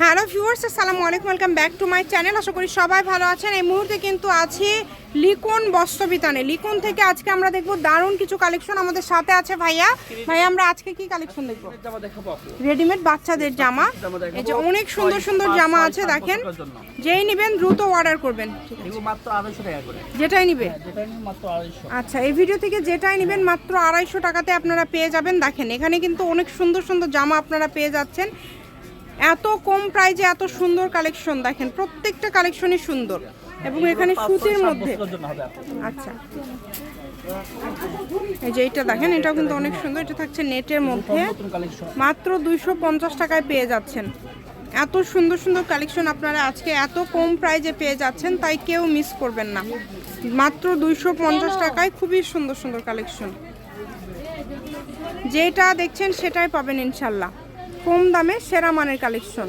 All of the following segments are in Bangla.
হ্যালো ভিউয়ার্স আসসালামু আলাইকুম welcome back to my channel. আশা করি সবাই ভালো আছেন। এই মুহূর্তে কিন্তু আছি লিকন বস্ত্রবিতানে। লিকন থেকে আজকে আমরা দেখব দারুণ কিছু কালেকশন আমাদের সাথে আছে ভাইয়া। ভাইয়া আমরা আজকে কি কালেকশন দেখব? রেডিমেড বাচ্চাদের জামা। এই যে অনেক সুন্দর সুন্দর জামা আছে দেখেন। যেই নেবেন দ্রুত অর্ডার করবেন। যেটাই নিবে। আড়াইশো। আচ্ছা এই ভিডিও থেকে যেটাই নেবেন মাত্র আড়াইশো টাকাতে আপনারা পেয়ে যাবেন। দেখেন এখানে কিন্তু অনেক সুন্দর সুন্দর জামা আপনারা পেয়ে যাচ্ছেন। এত কম প্রাইজে এত সুন্দর কালেকশন দেখেন প্রত্যেকটা কালেকশনই সুন্দর। এবং এখানে সুতির মধ্যে। আচ্ছা। এই যে এটা দেখেন এটাও কিন্তু অনেক সুন্দর এটা থাকছে নেটের মধ্যে। মাত্র দুইশো পঞ্চাশ টাকায় পেয়ে যাচ্ছেন। এত সুন্দর সুন্দর কালেকশন আপনারা আজকে এত কম প্রাইজে পেয়ে যাচ্ছেন তাই কেউ মিস করবেন না। মাত্র দুইশো পঞ্চাশ টাকায় খুবই সুন্দর সুন্দর কালেকশন যেটা দেখছেন সেটাই পাবেন ইনশাল্লাহ। কম দামে সেরা মানের কালেকশন।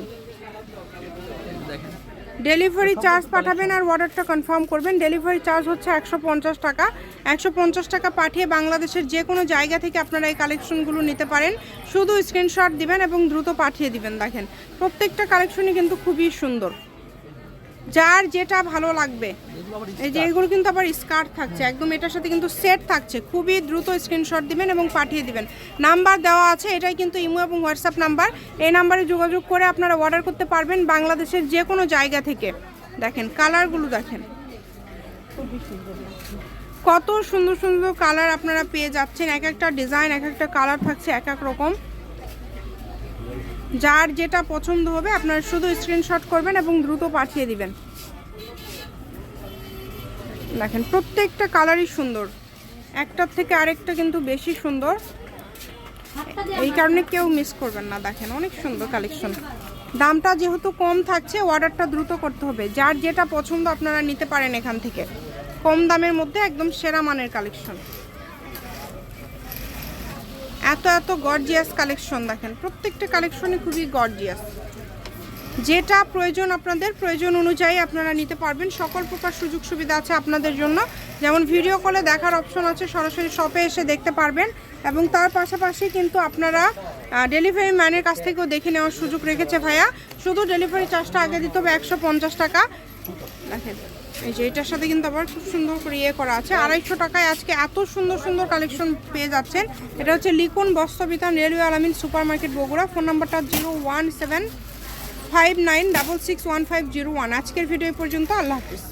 ডেলিভারি চার্জ পাঠাবেন আর অর্ডারটা কনফার্ম করবেন। ডেলিভারি চার্জ হচ্ছে একশো পঞ্চাশ টাকা। একশো পঞ্চাশ টাকা পাঠিয়ে বাংলাদেশের যে কোনো জায়গা থেকে আপনারা এই কালেকশনগুলো নিতে পারেন। শুধু স্ক্রিনশট দিবেন এবং দ্রুত পাঠিয়ে দিবেন, দেখেন। প্রত্যেকটা কালেকশনই কিন্তু খুবই সুন্দর। যার যেটা ভালো লাগবে এই যে এগুলো কিন্তু আবার স্কার্ট থাকছে। একদম এটার সাথে কিন্তু সেট থাকছে। খুবই দ্রুত স্ক্রিনশট দিবেন এবং পাঠিয়ে দিবেন। নাম্বার দেওয়া আছে এটাই কিন্তু ইমো এবং হোয়াটসঅ্যাপ নাম্বার। এই নাম্বারে যোগাযোগ করে আপনারা অর্ডার করতে পারবেন বাংলাদেশের যে কোনো জায়গা থেকে। দেখেন কালারগুলো দেখেন। কত সুন্দর সুন্দর কালার আপনারা পেয়ে যাচ্ছেন। এক একটা ডিজাইন এক একটা কালার থাকছে এক এক রকম। যার যেটা পছন্দ হবে আপনারা শুধু স্ক্রিনশট করবেন এবং দ্রুত পাঠিয়ে দিবেন। দেখেন, প্রত্যেকটা কালারই সুন্দর। একটার থেকে আরেকটা কিন্তু বেশি সুন্দর। এই কারণে কেউ মিস করবেন না, দেখেন, অনেক সুন্দর কালেকশন দামটা যেহেতু কম থাকছে অর্ডারটা দ্রুত করতে হবে। যার যেটা পছন্দ আপনারা নিতে পারেন এখান থেকে। কম দামের মধ্যে একদম সেরা মানের কালেকশন এত এত গর্জিয়াস কালেকশন দেখেন, প্রত্যেকটা কালেকশনই খুবই গর্জিয়াস যেটা প্রয়োজন আপনাদের, প্রয়োজন অনুযায়ী আপনারা নিতে পারবেন। সকল প্রকার সুযোগ সুবিধা আছে আপনাদের জন্য। যেমন ভিডিও কলে দেখার অপশন আছে, সরাসরি শপে এসে দেখতে পারবেন। এবং তার পাশাপাশি কিন্তু আপনারা ডেলিভারি ম্যানের কাছ থেকেও দেখে নেওয়ার সুযোগ রেখেছে ভাইয়া। শুধু ডেলিভারি চার্জটা আগে দিতে হবে একশো পঞ্চাশ টাকা। দেখেন, এই যে এটার সাথে কিন্তু আবার খুব সুন্দর করে ইয়ে করা আছে। আড়াইশো টাকায় আজকে এত সুন্দর সুন্দর কালেকশন পেয়ে যাচ্ছেন। এটা হচ্ছে Likun Bastrabitan railway Alamin super market Bogura. Phone নাম্বারটা zero one seven five nine double six one five zero one. আজকের ভিডিও পর্যন্ত। আল্লাহ হাফিজ।